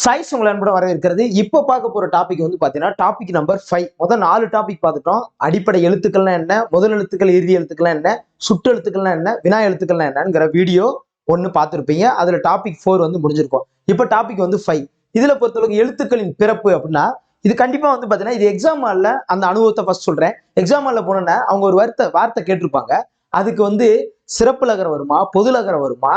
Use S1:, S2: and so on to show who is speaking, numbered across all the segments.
S1: Size உங்களை அன்புடன் வரவேற்கிறது. இப்போ பார்க்க போற டாபிக் வந்து பாத்தீங்கன்னா டாபிக் நம்பர் ஃபைவ் முதல் நாலு டாபிக் பார்த்துட்டோம். அடிப்படை எழுத்துக்கள்லாம் என்ன? முதல் எழுத்துக்கள் இறுதி எழுத்துக்கள்லாம் என்ன? சுட்டு எழுத்துக்கள்லாம் என்ன? வினா எழுத்துக்கள்லாம் என்னங்கிற வீடியோ ஒன்று பார்த்துருப்பீங்க. அதுல டாபிக் ஃபோர் வந்து முடிஞ்சிருக்கும். இப்போ டாபிக் வந்து ஃபைவ் இதுல பொறுத்தளவுக்கு எழுத்துக்களின் பிறப்பு அப்படின்னா இது கண்டிப்பா வந்து பாத்தீங்கன்னா இது எக்ஸாம் ஹாலில் அந்த அனுபவத்தை ஃபர்ஸ்ட் சொல்றேன். எக்ஸாம் ஹாலில் போனோன்னா அவங்க ஒரு வார்த்தை வார்த்தை கேட்டிருப்பாங்க. அதுக்கு வந்து சிறப்பு லகரம் வருமா? பொது லகரம் வருமா?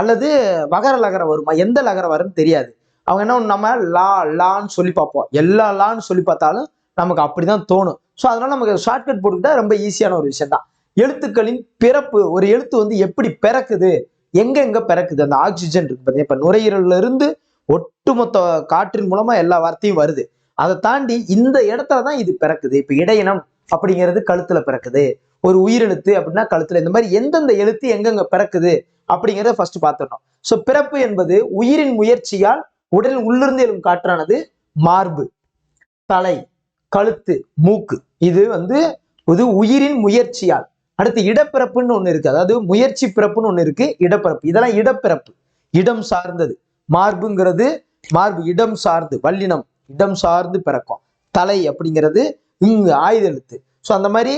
S1: அல்லது வகர லகரம் வருமா? எந்த லகரம் வரும்னு தெரியாது. அவங்க என்ன நம்ம லா லான்னு சொல்லி பார்ப்போம். எல்லா லான்னு சொல்லி பார்த்தாலும் நமக்கு அப்படிதான் தோணும். ஸோ அதனால நமக்கு ஷார்ட்கட் போட்டுக்கிட்டா ரொம்ப ஈஸியான ஒரு விஷயம் தான் எழுத்துக்களின் பிறப்பு ஒரு எழுத்து வந்து எப்படி பிறக்குது? எங்க எங்க பிறக்குது? அந்த ஆக்சிஜன் இருக்கு பார்த்தீங்கன்னா இப்ப நுரையீரல்ல இருந்து ஒட்டுமொத்த காற்றின் மூலமா எல்லா வார்த்தையும் வருது. அதை தாண்டி இந்த இடத்துல தான் இது பிறக்குது. இப்ப இடையினம் அப்படிங்கிறது கழுத்துல பிறக்குது. ஒரு உயிரெழுத்து அப்படின்னா கழுத்துல. இந்த மாதிரி எந்தெந்த எழுத்து எங்கெங்க பிறக்குது அப்படிங்கிறத ஃபர்ஸ்ட் பார்த்துடணும். ஸோ பிறப்பு என்பது உயிரின் முயற்சியால் உடலின் உள்ளிருந்து எழும் காற்றானது மார்பு தலை கழுத்து மூக்கு. இது வந்து இது உயிரின் முயற்சியால். அடுத்து இடப்பிறப்புன்னு ஒண்ணு இருக்கு. அதாவது முயற்சி பிறப்புன்னு ஒண்ணு இருக்கு. இடப்பிறப்பு. இதெல்லாம் இடப்பிறப்பு. இடம் சார்ந்தது. மார்புங்கிறது மார்பு இடம் சார்ந்து வல்லினம் இடம் சார்ந்து பிறக்கும். தலை அப்படிங்கிறது இங்கு ஆயுத எழுத்து ஸோ அந்த மாதிரி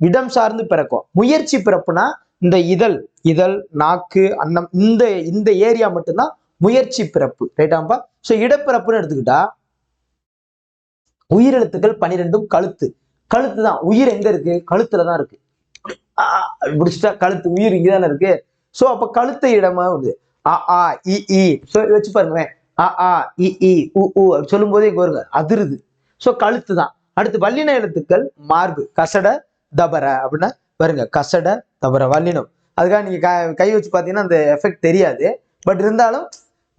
S1: இடம் சார்ந்து பிறக்கும். முயற்சி பிறப்புனா இந்த இதழ் இதழ் நாக்கு அன்னம் இந்த இந்த ஏரியா மட்டும்தான் முயற்சி பிறப்பு ரைட்டாம்பா ஸோ இடப்பிறப்புன்னு எடுத்துக்கிட்டா உயிரெழுத்துக்கள் பன்னிரெண்டும் கழுத்து. கழுத்து தான் உயிர் எங்க இருக்கு? கழுத்துல தான் இருக்கு. முடிச்சுட்டா கழுத்து உயிர் இங்கே தானே இருக்கு? ஸோ அப்ப கழுத்து இடமா வருது அ ஆ இ இ. ஸோ வச்சு பாருங்களேன். அ ஆ இ இ உ உ சொல்லும் போதே இங்க வருங்க அதிருது. ஸோ கழுத்து தான். அடுத்து வல்லின எழுத்துக்கள் மார்பு கசட தபர அப்படின்னா பாருங்க கசட தபர வல்லினம். அதுக்காக நீங்க க- கை வச்சு பார்த்தீங்கன்னா அந்த எஃபெக்ட் தெரியாது. பட் இருந்தாலும்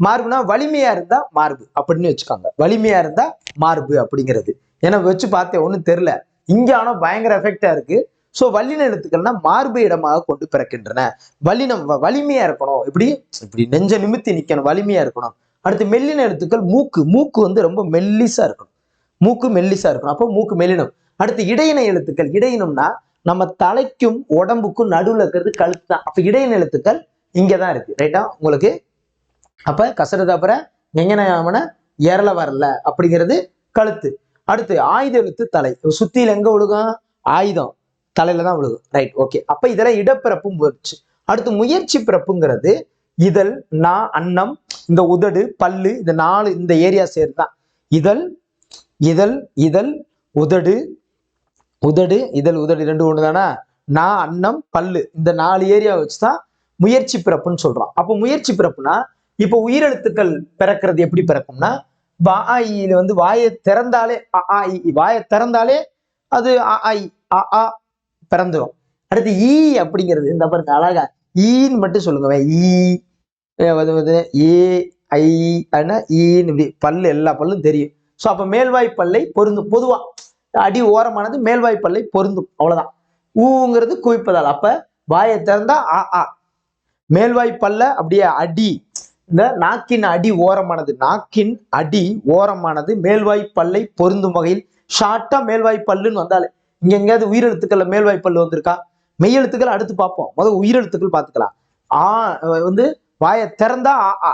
S1: மார்புனா வலிமையா இருந்தா மார்பு அப்படின்னு வச்சுக்கோங்க. வலிமையா இருந்தா மார்பு அப்படிங்கிறது. ஏன்னா வச்சு பார்த்தேன் ஒன்றும் தெரில இங்கே ஆனால் பயங்கர எஃபெக்டா இருக்கு. ஸோ வல்லின எழுத்துக்கள்னா மார்பு இடமாக கொண்டு பிறக்கின்றன. வல்லினம் வ- வலிமையா இருக்கணும். இப்படி இப்படி நெஞ்ச நிமித்தி நிக்கணும். வலிமையா இருக்கணும். அடுத்து மெல்லின எழுத்துக்கள் மூக்கு. மூக்கு வந்து ரொம்ப மெல்லிசா இருக்கணும். மூக்கு மெல்லிசா இருக்கணும். அப்போ மூக்கு மெல்லினம். அடுத்து இடையின எழுத்துக்கள். இடையினம்னா நம்ம தலைக்கும் உடம்புக்கும் நடுவில் இருக்கிறது கழுத்து தான். அப்போ இடையின எழுத்துக்கள் இங்கே தான் இருக்கு ரைட்டா உங்களுக்கு அப்போ கசரது அப்புறம் எங்கன ஏறல வரல அப்படிங்கிறது கழுத்து. அடுத்து ஆயுத எழுத்து தலை. சுத்தியில் எங்க விழுகும்? ஆயுதம். தலையில தான் விழுகும். ரைட் ஓகே அப்ப இதெல்லாம் இடப்பிறப்பு முயற்சி அடுத்து முயற்சி பிறப்புங்கிறது இதழ் நா அன்னம் இந்த உதடு பல்லு இந்த நாலு இந்த ஏரியா சேர்தான் இதழ் இதழ் இதழ் உதடு உதடு இதழ் உதடு ரெண்டு ஒன்று தானே நா அன்னம் பல்லு. இந்த நாலு ஏரியா வச்சுதான் முயற்சி பிறப்புன்னு சொல்றோம். அப்போ முயற்சி பிறப்புனா இப்போ உயிரெழுத்துக்கள் பிறக்கிறது எப்படி பிறக்கும்னா வாயில வந்து வாயை திறந்தாலே அ ஆ இ வாயை திறந்தாலே அது அ ஆ அ ஆ அடுத்து ஈ அப்படிங்கிறது இந்த பாருங்க அழகா. ஈன்னு மட்டும் சொல்லுங்க ஈ வந்து வந்து ஏ ஐ ஆனா ஈன்னு இப்படி பல்லு எல்லா பல்லும் தெரியும். ஸோ அப்போ மேல்வாய் பல்லை பொருந்தும் பொதுவா அடி ஓரமானது மேல்வாய் பல்லை பொருந்தும் அவ்வளோதான் ஊங்கிறது குவிப்பதால் அப்போ வாயை திறந்தா ஆ ஆ மேல்வாய் பல்ல அப்படியே அடி இந்த நாக்கின் அடி ஓரமானது நாக்கின் அடி ஓரமானது மேல்வாய் பல்லை பொருந்தும் வகையில் ஷார்ட்டா மேல்வாய் பல்லுன்னு வந்தாலே இங்க எங்கேயாவது உயிரெழுத்துக்கள்ல மேல்வாய் பல்லு வந்திருக்கா? மெய்யெழுத்துக்கள் அடுத்து பார்ப்போம். முதல் உயிரெழுத்துக்கள் பார்த்துக்கலாம். ஆ வந்து வாயை திறந்தா ஆ ஆ.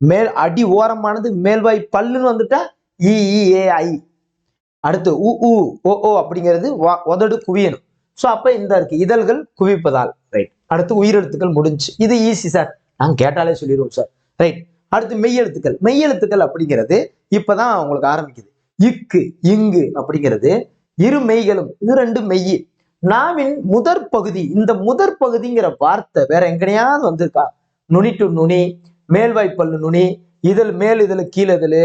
S1: மேல் அடி ஓரமானது மேல்வாய் பல்லுன்னு வந்துட்டா இ ஏ ஐ. அடுத்து உ உ ஓ ஓ அப்படிங்கிறது உதடு குவியணும். ஸோ அப்போ இந்த இருக்கு. இதழ்கள் குவிப்பதால். ரைட் அடுத்து உயிரெழுத்துக்கள் முடிஞ்சு. இது ஈஸி சார் நாங்கள் கேட்டாலே சொல்லிடுவோம் சார். ரைட் அடுத்து மெய்யெழுத்துக்கள். மெய்யெழுத்துக்கள் அப்படிங்கிறது இப்பதான் உங்களுக்கு ஆரம்பிக்குது. இக்கு இங்கு அப்படிங்கிறது இரு மெய்களும் இது ரெண்டு மெய். நாவின் முதற் பகுதி இந்த முதற் பகுதிங்கிற வார்த்தை வேற எங்கனையாவது வந்திருக்கா? நுனி டு நுனி மேல்வாய்ப்பல்லு நுனி இதழ் மேல் இதழ் கீழே இதழ்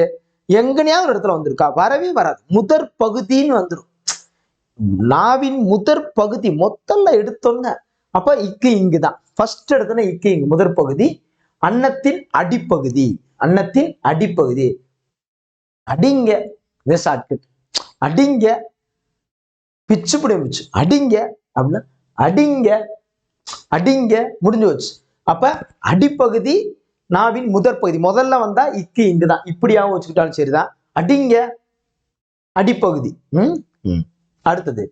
S1: எங்கனையாவது ஒரு இடத்துல வந்திருக்கா? வரவே வராது. முதற் பகுதின்னு வந்துடும் நாவின் முதற் பகுதி மொத்தல்ல எடுத்தோன்ன அப்ப இக்கு இங்கு தான் ஃபர்ஸ்ட் இடத்துல இக்கு இங்கு முதற் பகுதி. அன்னத்தின் அடிப்பகுதி. அன்னத்தின் அடிப்பகுதி. அடிங்க இது ஷார்ட்கட் அடிங்க பிச்சு பிடி பிச்சு அடிங்க அப்படின்னா அடிங்க அடிங்க முடிஞ்சு வச்சு அப்ப அடிப்பகுதி நாவின் முதற் பகுதி. முதல்ல வந்தா இக்கு இங்கு தான் இப்படியாவும் வச்சுக்கிட்டாலும் சரிதான். அடிங்க அடிப்பகுதி. ம்? ம். அடுத்தது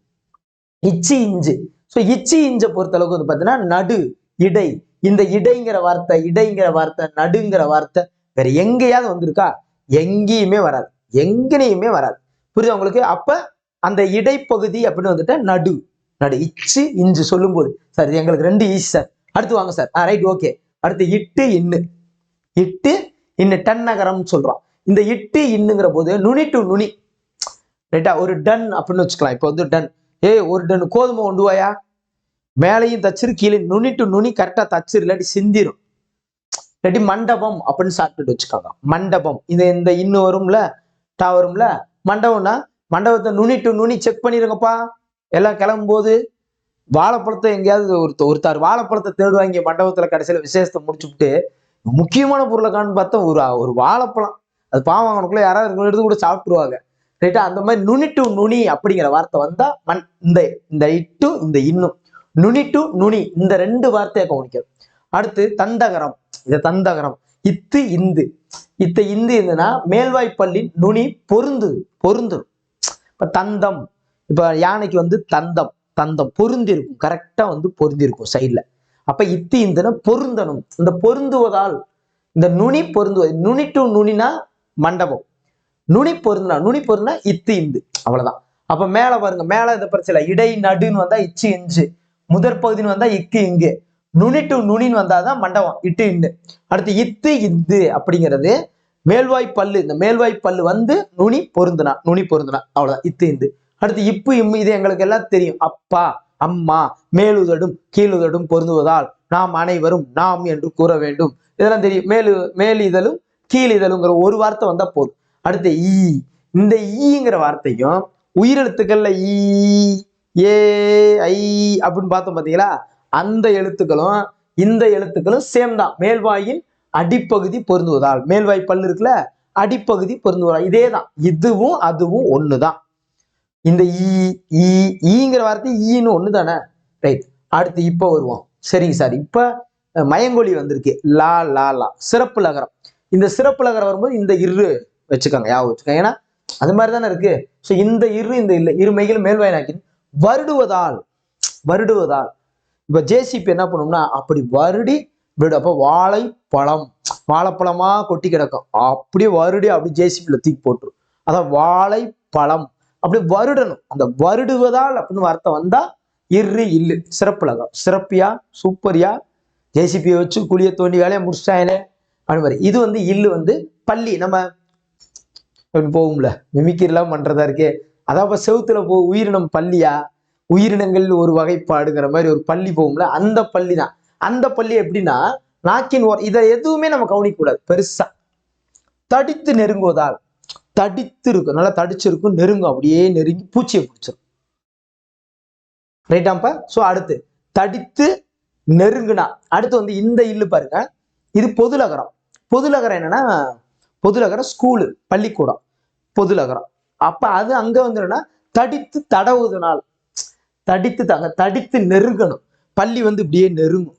S1: இச்சி இஞ்சு. ஸோ இச்சி இஞ்ச பொறுத்த அளவுக்கு வந்து பார்த்தீங்கன்னா நடு. இடை. இந்த இடைங்கிற வார்த்தை இடைங்கிற வார்த்தை நடுங்கிற வார்த்தை வேற எங்கேயாவது வந்திருக்கா? எங்கேயுமே வராது. எங்கனையுமே வராது. புரியுது உங்களுக்கு? அப்ப அந்த இடைப்பகுதி அப்படின்னு வந்துட்டா நடு. நடு. இச்சு இஞ்சு சொல்லும்போது. சார் எங்களுக்கு ரெண்டு ஈஸ் சார். அடுத்து வாங்க சார். ஆ ரைட் ஓகே அடுத்து இட்டு இன்னு. இட்டு இன்னு டன் நகரம்னு சொல்றோம். இந்த இட்டு இன்னுங்கிற போது நுனி டு நுனி. ரைட்டா ஒரு டன் அப்படின்னு வச்சுக்கலாம். இப்போ வந்து டன் ஏய் ஒரு டன் கோதுமை கொண்டு வாயா மேலையும் தச்சிரு கீழே நுனி டு நுனி கரெக்டா தச்சிரு இல்லாட்டி சிந்திரும். இல்லாட்டி மண்டபம் அப்படின்னு சாப்பிட்டுட்டு வச்சுக்கோங்க. மண்டபம். இந்த இந்த இன்னும் வரும்ல டா வரும்ல மண்டபம்னா மண்டபத்தை நுனி டு நுனி செக் பண்ணிருங்கப்பா. எல்லாம் கிளம்பும்போது வாழைப்பழத்தை எங்கேயாவது ஒரு ஒருத்தார் வாழைப்பழத்தை தேடுவாங்க மண்டபத்துல கடைசியில விசேஷத்தை முடிச்சுட்டு முக்கியமான பொருளை காணுன்னு பார்த்தா ஒரு ஒரு வாழைப்பழம். அது பாவம் அவனுக்குள்ள யாராவது எடுத்து கூட சாப்பிட்டுருவாங்க. ரைட்டா அந்த மாதிரி நுனி டு நுனி அப்படிங்கிற வார்த்தை வந்தா மண் இந்த இந்த இட்டு இந்த இன்னும். நுனி டு நுனி இந்த ரெண்டு வார்த்தையை கவனிக்கணும். அடுத்து தந்தகரம். இது தந்தகரம். இத்து இந்து. இத்த இந்து இருந்துன்னா மேல்வாய்ப்பள்ளின் நுனி பொருந்து பொருந்துடும் இப்ப தந்தம். இப்ப யானைக்கு வந்து தந்தம் தந்தம் பொருந்தி இருக்கும் கரெக்டா வந்து பொருந்தி இருக்கும் சைட்ல அப்ப இத்து இந்துன்னா பொருந்தணும். இந்த பொருந்துவதால் இந்த நுனி பொருந்துவது நுனி டு நுனினா மண்டபம். நுனி பொருந்துனா நுனி பொருந்துனா இத்து இந்து. அவ்வளவுதான். அப்ப மேல பாருங்க மேல இந்த பிரச்சனை இடை நடுன்னு வந்தா இச்சு இஞ்சு. முதற் பகுதின்னு வந்தா இக்கு இங்கு. நுனி டு நுனின்னு வந்தாதான் மண்டபம் இட்டு இன்னு அடுத்து இத்து இத்து அப்படிங்கிறது மேல்வாய் பல்லு. இந்த மேல்வாய் பல்லு வந்து நுனி பொருந்துனா நுனி பொருந்தனா. அவ்வளவுதான். இத்து இந்து. அடுத்து இப்பு இம்மு இது எங்களுக்கு எல்லாம் தெரியும். அப்பா அம்மா மேலுதடும் கீழுதடும் பொருந்துவதால் நாம் அனைவரும் நாம் என்று கூற வேண்டும். இதெல்லாம் தெரியும். மேலு மேலிதழும் இதழும் ஒரு வார்த்தை வந்தா போதும். அடுத்து ஈ. இந்த ஈங்கிற வார்த்தையும் உயிரெழுத்துக்கள்ல ஈ. ஏ ஐ அப்படின்னு பார்த்தோம் பார்த்தீங்களா அந்த எழுத்துக்களும் இந்த எழுத்துக்களும் சேம் தான் மேல்வாயின் அடிப்பகுதி பொருந்துவதால். மேல்வாய் பல்லு இருக்குல்ல அடிப்பகுதி பொருந்துவதால். இதே தான் இதுவும் அதுவும் ஒண்ணுதான். இந்த ஈ ஈ ஈங்கிற வார்த்தை ஈன்னு ஒன்று தானே ரைட் அடுத்து இப்போ வருவோம். சரிங்க சார். இப்போ மயங்கொழி வந்திருக்கு. லா லா லா. சிறப்பு லகரம். இந்த சிறப்பு லகரம் வரும்போது இந்த இரு வச்சுக்கோங்க. யாவும் வச்சுக்கோங்க. ஏன்னா அது மாதிரி தானே இருக்கு. ஸோ இந்த இரு இந்த இல்லை. இருமைகள் மேல்வாய் நாக்கின் வருடுவதால் வருடுவதால். இப்ப ஜேசிபி என்ன பண்ணும்னா அப்படி வருடி விடு. அப்போ வாழைப்பழம் வாழைப்பழமா கொட்டி கிடக்கும். அப்படியே வருடி அப்படி ஜேசிபியில தூக்கி போட்டுரும். அதான் வாழைப்பழம். அப்படி வருடணும். அந்த வருடுவதால் அப்படின்னு வார்த்தை வந்தா இரு இல்லு. சிறப்புலகம் சிறப்பியா? சூப்பரியா? ஜேசிபியை வச்சு குழிய தோண்டி வேலையை முடிச்சிட்டாங்களே அப்படின்னு மாதிரி இது வந்து இல்லு வந்து பள்ளி. நம்ம போகும்ல மிமிக்கிரிலாம் பண்றதா இருக்கே. அதாவது செவுத்துல போ உயிரினம் பள்ளியா உயிரினங்கள் ஒரு வகைப்பாடுங்கிற மாதிரி ஒரு பள்ளி போகும்ல? அந்த பள்ளி தான் அந்த பள்ளி எப்படின்னா நாக்கின் ஓர் இதை எதுவுமே நம்ம கவனிக்கக்கூடாது பெருசா. தடித்து நெருங்குவதால். தடித்து இருக்கும் நல்லா தடிச்சிருக்கும் நெருங்கும். அப்படியே நெருங்கி பூச்சியை பிடிச்சிரும். ரைட்டாம்ப்பா ஸோ அடுத்து தடித்து நெருங்குனா. அடுத்து வந்து இந்த இல்லு பாருங்க. இது பொதுலகரம் பொதுலகரம் என்னன்னா பொதுலகரம் ஸ்கூலு பள்ளிக்கூடம். பொதுலகரம் அப்ப அது அங்க வந்துடும்னா தடித்து தடவுதுனால். தடித்து தங்க தடித்து நெருங்கணும். பள்ளி வந்து இப்படியே நெருங்கும்.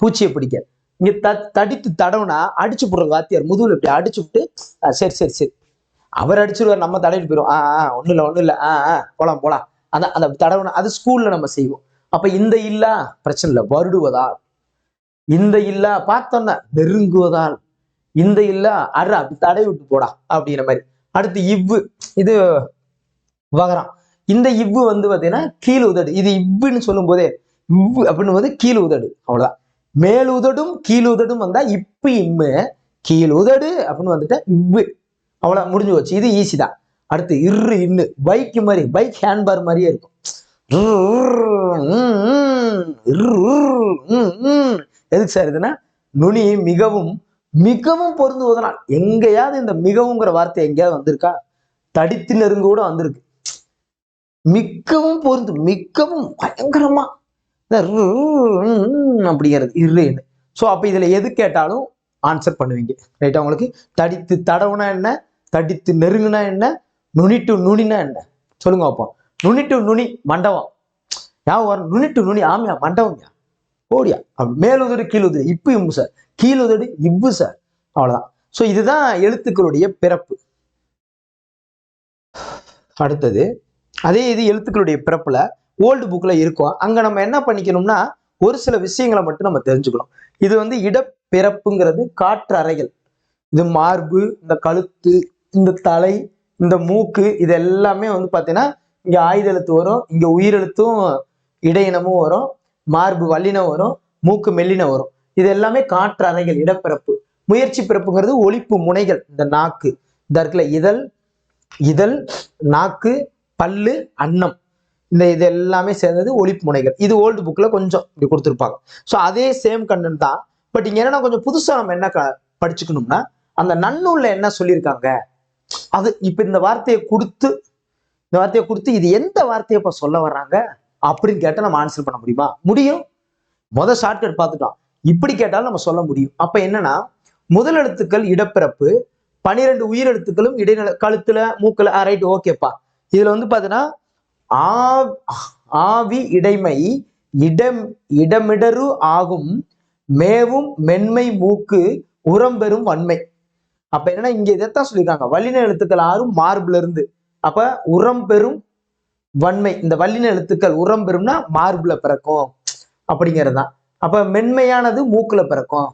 S1: பூச்சியை பிடிக்க. இங்க த தடித்து தடவுனா அடிச்சு போடுற வாத்தியார். முதுகுல இப்படி அடிச்சு விட்டு சரி சரி சரி. அவர் அடிச்சிருவார் நம்ம தடவிட்டு போயிடும் ஆ ஆ ஒண்ணும் இல்லை ஒண்ணும் இல்லை. ஆ ஆ போலாம் போலாம். அந்த அந்த தடவுனா அது ஸ்கூல்ல நம்ம செய்வோம். அப்ப இந்த இல்லா பிரச்சனை இல்லை. வருடுவதால். இந்த இல்லா பார்த்தோன்னா நெருங்குவதால். இந்த இல்லா அற அப்படி தடவி விட்டு போடா அப்படிங்கிற மாதிரி. அடுத்து இவ்வு இது வகரம். இந்த இவ்வு வந்து பார்த்தீங்கன்னா கீழ் உதடு. இது இவ்வுன்னு சொல்லும் போதே இவ்வு அப்படின்னு போது கீழ் உதடு. அவ்வளவுதான். மேல் உதடும் கீழ் உதடும் வந்தா இப்பு இம்மு கீழ் உதடு அப்படின்னு வந்துட்டு இவ்வு. அவ்வளவு முடிஞ்சு போச்சு. இது ஈஸி தான். அடுத்து இரு இன்னு. பைக் மாதிரி பைக் ஹேண்ட்பார் மாதிரியே இருக்கும். எதுக்கு சார் இதுன்னா? நுனி மிகவும் மிகவும் பொருந்துவதனால் எங்கேயாவது இந்த மிகவுங்கிற வார்த்தை எங்கேயாவது வந்திருக்கா? தடித்து நெருங்க கூட வந்திருக்கு. மிக்கவும் பொருந்து மிக்கவும் பயங்கரமா. அப்படிங்கிறது இருன்னு ஸோ அப்போ இதுல எது கேட்டாலும் ஆன்சர் பண்ணுவீங்க. ரைட்டா உங்களுக்கு? தடித்து தடவுனா என்ன? தடித்து நெருங்குனா என்ன? நுனி டு நுனினா என்ன? சொல்லுங்க அப்போ. நுனி டு நுனி மண்டபம். ஞாபகம் வரும். நுனி டு நுனி ஆமியா மண்டபம்யா ஓடியா அப்படி மேலுதடு கீழுதடு. இப்பு இம்பு சார் கீழுதடு இவ்வு சார் அவ்வளவுதான். ஸோ இதுதான் எழுத்துக்களுடைய பிறப்பு. அடுத்தது அதே இது எழுத்துக்களுடைய பிறப்புல ஓல்டு புக்ல இருக்கும். அங்க நம்ம என்ன பண்ணிக்கணும்னா ஒரு சில விஷயங்களை மட்டும் நம்ம தெரிஞ்சுக்கணும். இது வந்து இடப்பிறப்புங்கிறது காற்று அறைகள் இது மார்பு இந்த கழுத்து இந்த தலை இந்த மூக்கு இது எல்லாமே வந்து பார்த்தீங்கன்னா இங்க ஆயுத எழுத்து வரும் இங்க உயிரெழுத்தும் இடையினமும் வரும். மார்பு வல்லினம் வரும் மூக்கு மெல்லினம் வரும். இது எல்லாமே காற்று அறைகள் இடப்பிறப்பு முயற்சி பிறப்புங்கிறது ஒழிப்பு முனைகள் இந்த நாக்கு. இந்த இருக்குல்ல இதழ் இதழ் நாக்கு பல்லு அன்னம். இந்த இது எல்லாமே சேர்ந்தது ஒழிப்பு முனைகள். இது ஓல்டு புக்கில் கொஞ்சம் இப்படி கொடுத்துருப்பாங்க. ஸோ அதே சேம் கண்டென்ட் தான். பட் இங்க என்னன்னா கொஞ்சம் புதுசா நம்ம என்ன க- படிச்சுக்கணும்னா அந்த நன்னூலில் என்ன சொல்லியிருக்காங்க? அது இப்ப இந்த வார்த்தையை கொடுத்து இந்த வார்த்தையை கொடுத்து இது எந்த வார்த்தையை இப்போ சொல்ல வர்றாங்க? அப்படின்னு கேட்டா நம்ம ஆன்சர் பண்ண முடியுமா? முடியும். முத ஷார்ட்கட் பார்த்துட்டோம். இப்படி கேட்டாலும் நம்ம சொல்ல முடியும். அப்ப என்னன்னா முதல் எழுத்துக்கள் இடப்பிறப்பு பனிரெண்டு உயிரெழுத்துக்களும் இடைநில கழுத்துல மூக்கல ரைட் ஓகேப்பா இதுல வந்து பாத்தீங்கன்னா ஆ- ஆவி இடைமை இடம் இடமிடரு ஆகும். மேவும் மென்மை மூக்கு உரம்பெறும் வன்மை. அப்ப என்னன்னா இங்க இதைத்தான் சொல்லியிருக்காங்க. வல்லின எழுத்துக்கள் ஆறும் மார்புல இருந்து அப்ப உரம் பெறும் வன்மை இந்த வல்லின எழுத்துக்கள் உரம் பெறும்னா மார்புல பிறக்கும் அப்படிங்கறதுதான். அப்ப மென்மையானது மூக்குல பிறக்கும்.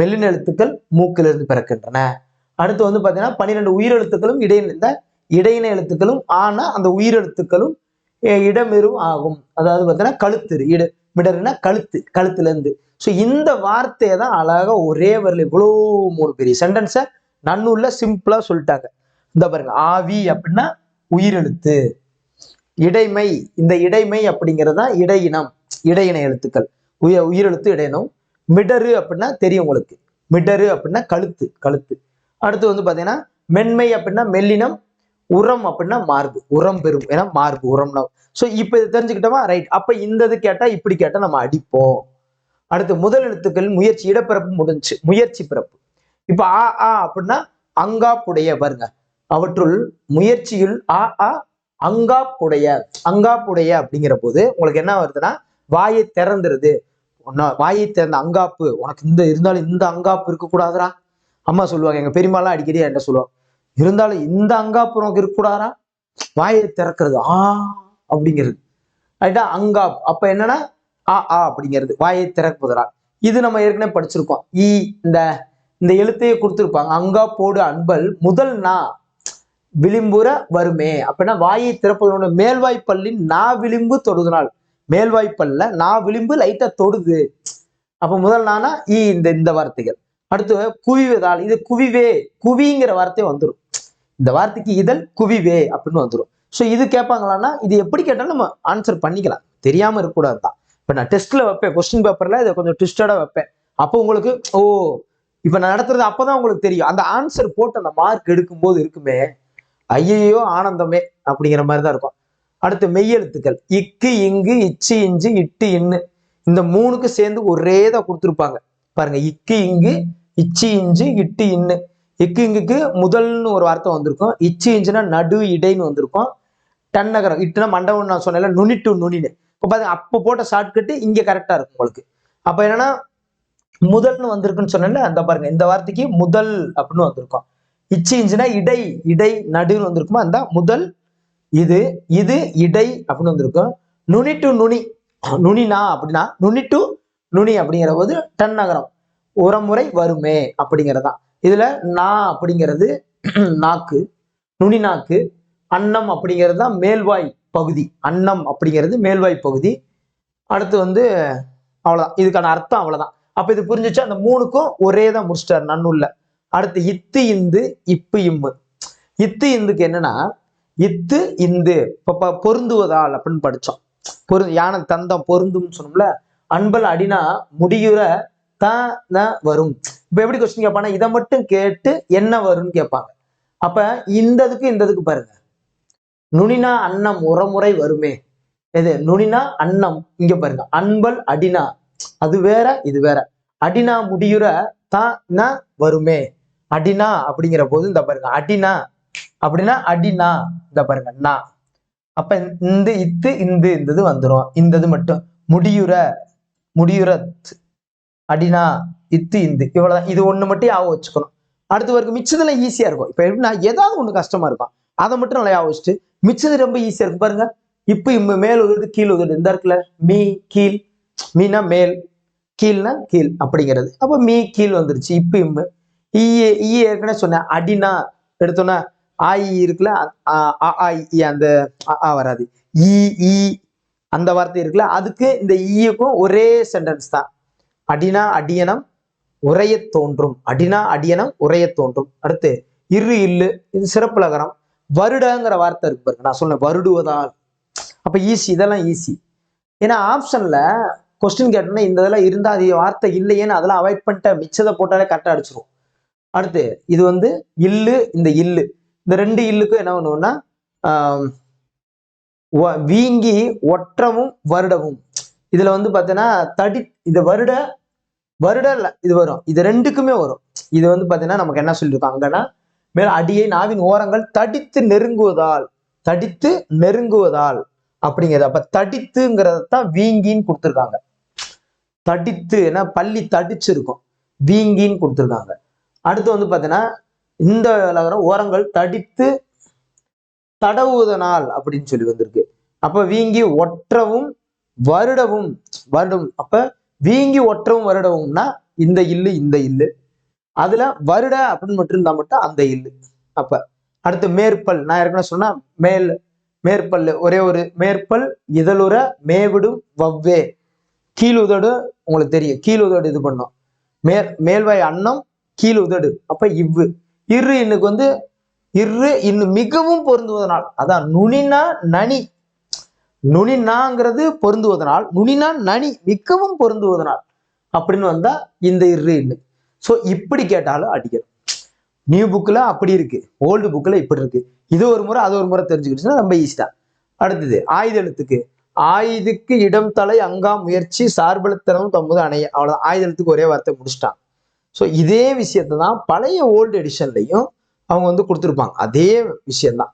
S1: மெல்லின எழுத்துக்கள் மூக்குல இருந்து பிறக்கின்றன. அடுத்து வந்து பாத்தீங்கன்னா பன்னிரெண்டு உயிரெழுத்துக்களும் இடையில இந்த இடையின எழுத்துக்களும் ஆனா அந்த உயிரெழுத்துக்களும் எழுத்துக்களும் இடமிரும் ஆகும். அதாவது பார்த்தீங்கன்னா கழுத்து இடு மிடர்னா கழுத்து கழுத்துல இருந்து ஸோ இந்த வார்த்தையை தான் அழகா ஒரே வரல இவ்வளோ மூணு பெரிய சென்டென்ஸை நன்னூல்ல சிம்பிளா சொல்லிட்டாங்க. இந்த பாருங்க ஆவி அப்படின்னா உயிரெழுத்து. இடைமை இந்த இடைமை அப்படிங்கிறதா தான் இடையினம் இடையின எழுத்துக்கள். உய உயிரெழுத்து இடையினம். மிடரு அப்படின்னா தெரியும் உங்களுக்கு. மிடரு அப்படின்னா கழுத்து கழுத்து. அடுத்து வந்து பாத்தீங்கன்னா மென்மை அப்படின்னா மெல்லினம் உரம் அப்படின்னா மார்பு. உரம் பெறும் ஏன்னா மார்பு உரம்னா. ஸோ இப்போ இது தெரிஞ்சுக்கிட்டோமா? ரைட் அப்ப இந்த இது கேட்டா இப்படி கேட்டா நம்ம அடிப்போம். அடுத்து முதல் எழுத்துக்கள் முயற்சி இடப்பிறப்பு முடிஞ்சுச்சு முயற்சி பிறப்பு. இப்போ ஆ ஆ அப்படின்னா அங்காப்புடைய பாருங்க அவற்றுள் முயற்சியில் ஆ ஆ அங்காப்புடைய அங்காப்புடைய அப்படிங்கிற போது உங்களுக்கு என்ன வருதுன்னா வாயை திறந்துருது. வாயை திறந்த அங்காப்பு உனக்கு இந்த இருந்தாலும் இந்த அங்காப்பு இருக்கக்கூடாதுடா. அம்மா சொல்லுவாங்க எங்க பெரியம்மாலாம் அடிக்கடி என்கிட்ட சொல்லுவாங்க இருந்தாலும் இந்த அங்காப்பு உனக்கு இருக்கக்கூடாதா வாயை திறக்கிறது ஆ அப்படிங்கிறது. ரைட்டா அங்காப் அப்ப என்னன்னா ஆ ஆ அப்படிங்கிறது வாயை திறக்குதுடா இது நம்ம ஏற்கனவே படிச்சிருக்கோம். இ இந்த இந்த எழுத்தையே கொடுத்துருப்பாங்க. அங்கா போடு அன்பல் முதல் நா விளிம்புற வருமே அப்படின்னா வாயை திறப்பதனோட மேல்வாய் பல்லின் நா விளிம்பு தொடுதனால் மேல்வாய் பல்ல நா விளிம்பு லைட்டா தொடுது. அப்ப முதல் நானா ஈ இந்த இந்த வார்த்தைகள். அடுத்து குவிவதால் இது குவிவே குவிங்கிற வார்த்தை வந்துடும் இந்த வார்த்தைக்கு இதழ் குவிவே அப்படின்னு வந்துடும் ஸோ இது கேட்பாங்களான்னா இது எப்படி கேட்டாலும் நம்ம ஆன்சர் பண்ணிக்கலாம். தெரியாம இருக்கக்கூடாது தான் இப்போ நான் டெஸ்ட்ல வைப்பேன் கொஸ்டின் பேப்பர்ல இதை கொஞ்சம் ட்விஸ்டடா வைப்பேன். அப்போ உங்களுக்கு ஓ இப்போ நான் நடத்துறது அப்போதான் உங்களுக்கு தெரியும். அந்த ஆன்சர் போட்டு அந்த மார்க் எடுக்கும்போது இருக்குமே ஐயையோ ஆனந்தமே அப்படிங்கிற மாதிரி தான் இருக்கும். அடுத்து மெய்யெழுத்துக்கள். இக்கு இங்கு இச்சு இஞ்சு இட்டு இன்னு. இந்த மூணுக்கு சேர்ந்து ஒரே தான் கொடுத்துருப்பாங்க. பாருங்க இக்கு இங்கு இச்சு இஞ்சு இட்டு இன்னு. இக்கு இங்குக்கு முதல்னு ஒரு வார்த்தை வந்திருக்கும். இச்சு இஞ்சுனா நடு இடைன்னு வந்திருக்கும். டன்னகரம் இட்டுனா மண்டபம் நான் சொன்னேன்ல நுனி டு நுனின்னு. இப்போ பாருங்க அப்போ போட்ட ஷார்ட்கட்டு இங்கே கரெக்டாக இருக்கும் உங்களுக்கு. அப்போ என்னன்னா முதல்னு வந்திருக்குன்னு சொன்னேன்ல அந்த பாருங்க இந்த வார்த்தைக்கு முதல் அப்படின்னு வந்திருக்கும். இச்சிஞ்சுனா இடை இடை நடுன்னு வந்திருக்குமா? அந்த முதல் இது இது இடை அப்படின்னு வந்திருக்கும். நுனி டு நுனி. நுனினா அப்படின்னா நுனி டு நுனி அப்படிங்கிற போது டன் நகரம். ஒரு முறை வருமே அப்படிங்கிறதான். இதுல நா அப்படிங்கிறது நாக்கு நுனி நாக்கு அன்னம் அப்படிங்கிறது தான் மேல்வாய் பகுதி. அன்னம் அப்படிங்கிறது மேல்வாய் பகுதி. அடுத்து வந்து அவ்வளோதான் இதுக்கான அர்த்தம் அவ்வளோதான் அப்போ இது புரிஞ்சுச்சு? அந்த மூணுக்கும் ஒரே தான் முடிச்சிட்டார் நன்னுள்ள அடுத்து இத்து இந்து இப்பு இம்மு. இத்து இந்துக்கு என்னன்னா இத்து இந்து. இப்ப பொருந்துவதால் அப்படின்னு படிச்சோம். பொரு யானை தந்தம் பொருந்தும்னு சொன்னோம்ல அன்பல் அடினா முடியுற தான் ந வரும். இப்ப எப்படி கொஸ்டின் கேட்பானா இதை மட்டும் கேட்டு என்ன வரும்னு கேட்பாங்க. அப்ப இந்த இதுக்கு இந்த இதுக்கு பாருங்க. நுனினா அன்னம் உரமுறை வருமே. எது? நுனினா அன்னம். இங்க பாருங்க. அன்பல் அடினா. அது வேற இது வேற. அடினா முடியுற தான் ந வருமே. அடினா அப்படிங்கிற போது இந்த பாருங்க அடினா அப்படின்னா அடினா இந்த பாருங்க நா. அப்ப இந்த இத்து இந்த இந்தது வந்துடும் வந்துரும் மட்டும். முடியுற முடியுற அடினா இத்து இந்து இவ்வளவுதான். இது ஒண்ணு மட்டும் ஞாபகம் வச்சுக்கணும். அடுத்து வரைக்கும் மிச்சதுல ஈஸியா இருக்கும். இப்ப எப்படின்னா ஏதாவது ஒண்ணு கஷ்டமா இருக்கும். அதை மட்டும் நல்லா ஞாபகம் வச்சுட்டு மிச்சது ரொம்ப ஈஸியா இருக்கும். பாருங்க. இப்ப இம்ம மேல் உதடு கீழ் உதடு. இந்த இருக்குல்ல மீ கீழ். மீனா மேல். கீழ்னா கீழ் அப்படிங்கிறது. அப்ப மீ கீழ் வந்துருச்சு. இப்ப இம்மு. ஈ ஈ ஏற்கனவே சொன்னேன். அடினா எடுத்தோன்னா ஆஇ இருக்குல்ல ஆ, ஆ, இ, அந்த ஆ, வராது. இ அந்த வார்த்தை இருக்குல்ல அதுக்கு இந்த ஈயுக்கும் ஒரே சென்டென்ஸ் தான். அடினா அடியனம் உரைய தோன்றும். அடினா அடியனம் உரைய தோன்றும். அடுத்து இரு இல்லு இது சிறப்புலகரம் வருடங்கிற வார்த்தை இருக்கு பாருங்க நான் சொன்னேன் வருடுவதால். அப்ப ஈஸி இதெல்லாம் ஈஸி ஏன்னா ஆப்ஷன்ல கொஸ்டின் கேட்டோம்னா இந்த இதெல்லாம் இருந்தா அது வார்த்தை இல்லையேன்னு அதெல்லாம் அவாய்ட் பண்ணிட்டு மிச்சதை போட்டாலே கரெக்டாக அடிச்சிரும். அடுத்து இது வந்து இல்லு இந்த இல்லு. இந்த ரெண்டு இல்லுக்கும் என்ன பண்ணுவோம்னா வீங்கி ஒற்றவும் வருடவும். இதுல வந்து பார்த்தீங்கன்னா தடி இது வருட வருட இல்ல இது வரும். இது ரெண்டுக்குமே வரும். இது வந்து பார்த்தீங்கன்னா நமக்கு என்ன சொல்லியிருக்கோம் அங்கன்னா மேல அடியை நாவின் ஓரங்கள் தடித்து நெருங்குவதால் தடித்து நெருங்குவதால் அப்படிங்கிறது. அப்ப தடித்துங்கிறதான் வீங்கின்னு கொடுத்துருக்காங்க. தடித்து ஏன்னா பள்ளி தடிச்சிருக்கும். வீங்கின்னு கொடுத்துருக்காங்க. அடுத்து வந்து பார்த்தீங்கன்னா இந்த நகரம் ஓரங்கள் தடித்து தடவுதனால் அப்படின்னு சொல்லி வந்திருக்கு. அப்ப வீங்கி ஒற்றவும் வருடவும் வருடம் அப்ப வீங்கி ஒற்றவும் வருடவும்னா இந்த இல்லு இந்த இல்லு. அதுல வருட அப்படின்னு மட்டும் இருந்தா மட்டும் அந்த இல்லு. அப்ப அடுத்து மேற்பல் நான் ஏற்கனவே சொன்னா மேல் மேற்பல் ஒரே ஒரு மேற்பல் இதழுற மேவிடும் வவ்வே. கீழுதடு உதடு உங்களுக்கு தெரியும் கீழுதடு உதடு இது பண்ணும். மேல் மேல்வாய் அன்னம் கீழ் உதடு. அப்ப இவ்வு. இரு இன்னுக்கு வந்து இரு இன்னும் மிகவும் பொருந்துவதனால். அதான் நுனினா நனி. நுனினாங்கிறது பொருந்துவதனால் நுனினா நனி மிகவும் பொருந்துவதனால் அப்படின்னு வந்தா இந்த இரு இன்னு. ஸோ இப்படி கேட்டாலும் அடிக்கணும். நியூ புக்கில் அப்படி இருக்கு. ஓல்டு புக்கில் இப்படி இருக்கு. இது ஒரு முறை அது ஒரு முறை தெரிஞ்சுக்கிடுச்சுன்னா ரொம்ப ஈஸி தான். அடுத்தது ஆயுத எழுத்துக்கு. ஆயுதுக்கு இடம் தலை அங்காம் முயற்சி சார்பலத்தனம் தம்பது அணைய. அவ்வளோ ஆயுத எழுத்துக்கு ஒரே வார்த்தை முடிச்சிட்டான். ஸோ இதே விஷயத்தை தான் பழைய ஓல்டு எடிஷன்லையும் அவங்க வந்து கொடுத்துருப்பாங்க. அதே விஷயம்தான்.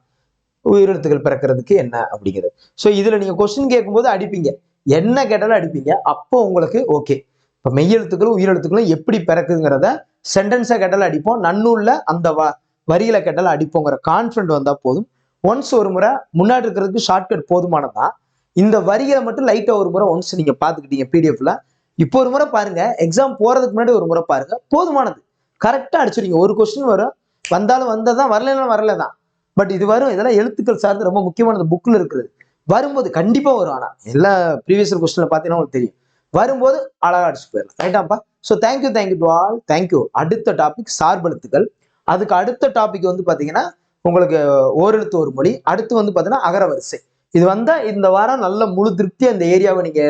S1: உயிரெழுத்துக்கள் பிறக்கிறதுக்கு என்ன அப்படிங்கிறது. ஸோ இதில் நீங்கள் கொஸ்டின் கேட்கும்போது அடிப்பீங்க. என்ன கேட்டாலும் அடிப்பீங்க. அப்போ உங்களுக்கு ஓகே இப்போ மெய்யெழுத்துக்களும் உயிரெழுத்துக்களும் எப்படி பிறக்குங்கிறத சென்டென்ஸாக கேட்டாலும் அடிப்போம். நன்னூலில் அந்த வ வரியில கேட்டாலும் அடிப்போங்கிற கான்ஃபிடென்ட் வந்தால் போதும். ஒன்ஸ் ஒரு முறை முன்னாடி இருக்கிறதுக்கு ஷார்ட்கட் போதுமானதான் இந்த வரிகளை மட்டும் லைட்டாக ஒரு முறை ஒன்ஸ் நீங்கள் பார்த்துக்கிட்டீங்க பிடிஎஃப்ல இப்போ ஒரு முறை பாருங்க எக்ஸாம் போறதுக்கு முன்னாடி ஒரு முறை பாருங்க போதுமானது. கரெக்டாக அடிச்சிருங்க ஒரு கொஸ்டின் வரும் வந்தாலும் வந்ததான் வரலன்னா வரல தான் பட் இது வரும் இதெல்லாம் எழுத்துக்கள் சார்ந்து ரொம்ப முக்கியமானது புக்கில் இருக்கிறது. வரும்போது கண்டிப்பாக வரும் ஆனால் எல்லா ப்ரீவியஸ் கொஸ்டினில் பார்த்தீங்கன்னா உங்களுக்கு தெரியும். வரும்போது அழகா அடிச்சு போயிடலாம். ரைட்டாப்பா so thank you thank you to all thank you அடுத்த டாபிக் சார்பெழுத்துக்கள். அதுக்கு அடுத்த டாபிக் வந்து பார்த்தீங்கன்னா உங்களுக்கு ஓரெழுத்து ஒரு மொழி. அடுத்து வந்து பார்த்தீங்கன்னா அகரவரிசை. இது வந்தா இந்த வாரம் நல்ல முழு திருப்தி இந்த ஏரியாவை நீங்க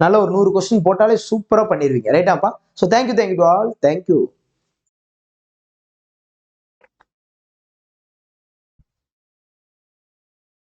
S1: நல்ல ஒரு நூறு கொஸ்டின் போட்டாலே சூப்பரா பண்ணிடுவீங்க ரைட்டாப்பா so thank you thank you to all thank you